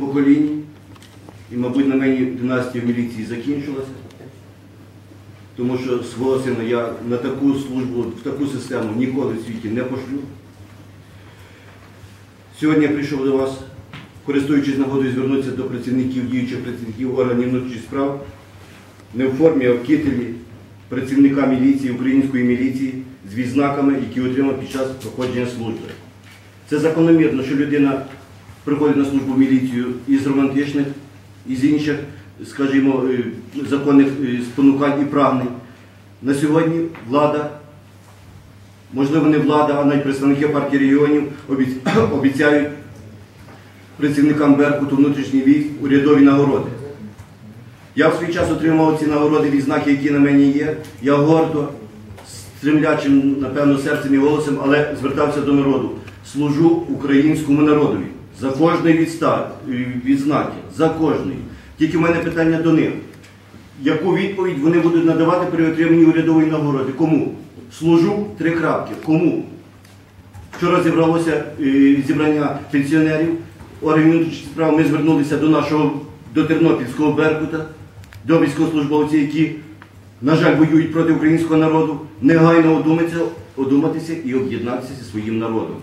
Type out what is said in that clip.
поколінні, і, мабуть, на мені династія міліції закінчилася. Тому що свого сина я на таку службу, в таку систему ніколи в світі не пошлю. Сьогодні я прийшов до вас, користуючись нагодою, звернутися до працівників, діючих працівників органів внутрішніх справ, не в формі, а в кителі працівника міліції, української міліції з відзнаками, які отримав під час проходження служби. Це закономірно, що людина приходить на службу в міліцію із романтичних, із інших, скажімо, е, законних е, спонукань і прагнень. На сьогодні влада, можливо, не влада, а навіть представники партії регіонів обіцяють працівникам Беркуту внутрішніх військ урядові нагороди. Я в свій час отримав ці нагороди відзнаки, які на мені є. Я гордо, стремлячим, напевно, серцем і голосом, але звертався до народу. Служу українському народові за кожної відста- відзнаки, за кожної. Тільки в мене питання до них. Яку відповідь вони будуть надавати при отриманні урядової нагороди? Кому? Служу три крапки. Кому? Вчора зібралося е, зібрання пенсіонерів, органів внутрішніх справ. Ми звернулися до нашого до Тернопільського Беркута, до військовослужбовців, які, на жаль, воюють проти українського народу, негайно одуматися, одуматися і об'єднатися зі своїм народом.